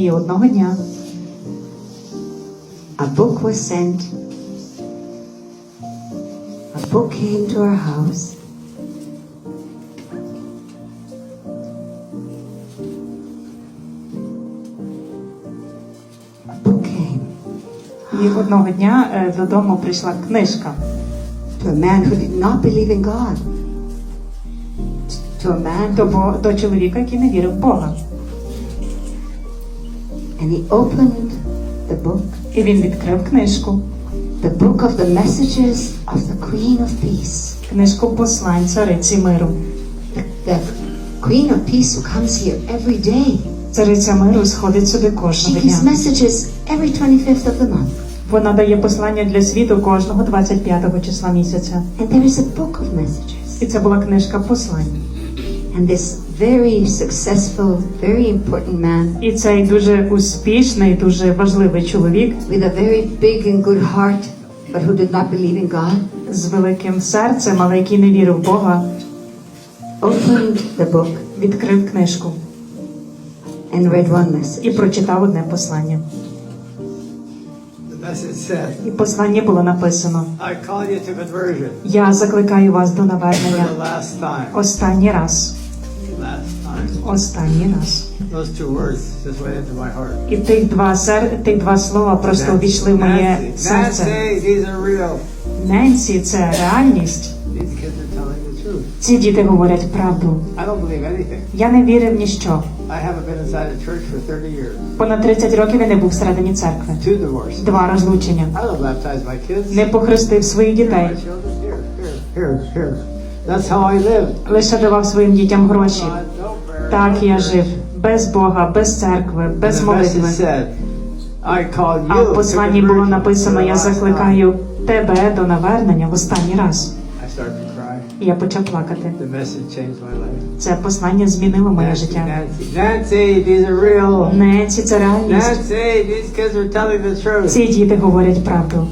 І одного дня a book was sent. A book came to our house. A book came і одного дня е, додому прийшла книжка to a man who did not believe in God. To a man до, до чоловіка, який не вірив в Бога. And he opened the book, І він відкрив книжку, the book of the messages of the Queen of Peace. книжку послань цариці миру. The, the Queen of Peace who comes here every day. Цариця миру сходить сюди She gives messages every 25th of the month. Вона дає послання для світу кожного 25 числа місяця. And there is a book of messages. І це була книжка послань. And this very successful, very important man І цей дуже успішний, дуже важливий чоловік with a very big and good heart, but who did not believe in God, з великим серцем, але який не вірив в Бога, opened the book відкрив книжку and read one message. і прочитав одне послання. І послання було написано: Я закликаю вас до навернення останній раз. Останній раз. І тих два сер... тих два слова просто увійшли в моє серце. Ненсі, це реальність. Ці діти говорять правду. Я не вірив ні що. I haven't been inside a church for 30 years. Понад 30 років я не був всередині церкви. Два розлучення. Не похрестив своїх дітей. That's how I lived. Лише давав своїм дітям гроші. Так я жив. Без Бога, без церкви, без молитви. А в посланні було написано: Я last time." закликаю тебе до навернення в останній раз. Я почав плакати. Це послання змінило моє життя. Ненсі, це реальність. Ці діти говорять правду.